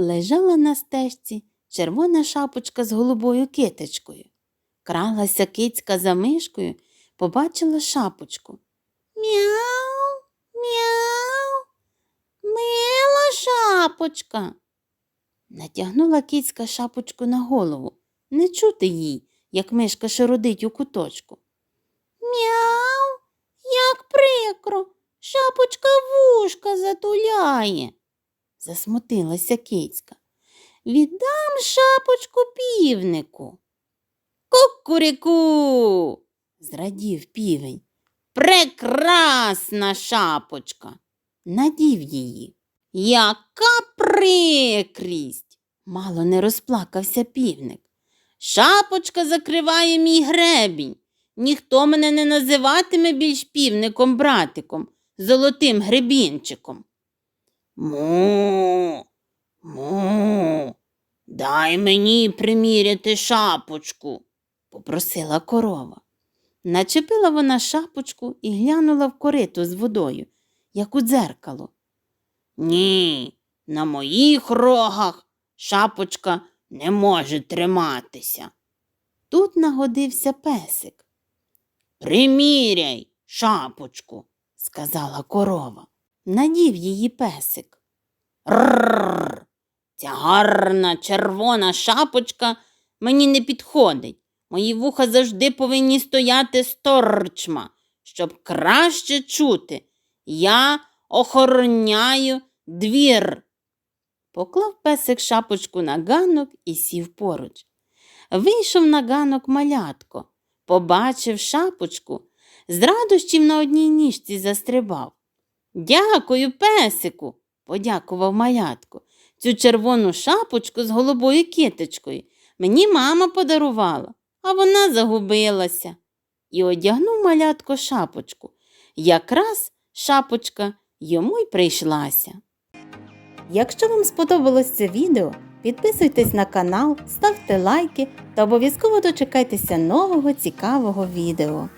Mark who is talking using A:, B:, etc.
A: лежала на стежці червона шапочка з голубою китичкою. Кралася кицька за мишкою, побачила шапочку. Мяу, мяу, мила шапочка. Натягнула кицька шапочку на голову. Не чути їй, як мишка шародить у куточку. Мяу, як прикро, шапочка вушка затуляє, засмутилася кицька. Віддам шапочку півнику. Кукуріку. зрадів півень. Прекрасна шапочка. Надів її. Яка прикрість. Мало не розплакався півник. Шапочка закриває мій гребінь. Ніхто мене не називатиме більш півником братиком, золотим гребінчиком. Му, му, дай мені приміряти шапочку, попросила корова. Начепила вона шапочку і глянула в корито з водою, як у дзеркало. Ні, на моїх рогах шапочка не може триматися. Тут нагодився песик. Приміряй шапочку, сказала корова. Надів її песик. Рррр, ця гарна червона шапочка мені не підходить. Мої вуха завжди повинні стояти сторчма, щоб краще чути. Я охороняю двір. Поклав песик шапочку на ганок і сів поруч. Вийшов на ганок малятко, побачив шапочку, з радощів на одній ніжці застрибав. Дякую, песику, подякував малятко. Цю червону шапочку з голубою киточкою мені мама подарувала, а вона загубилася. І одягнув малятко шапочку. Якраз шапочка йому й прийшлася. Якщо вам сподобалось це відео, підписуйтесь на канал, ставте лайки та обов'язково дочекайтеся нового цікавого відео.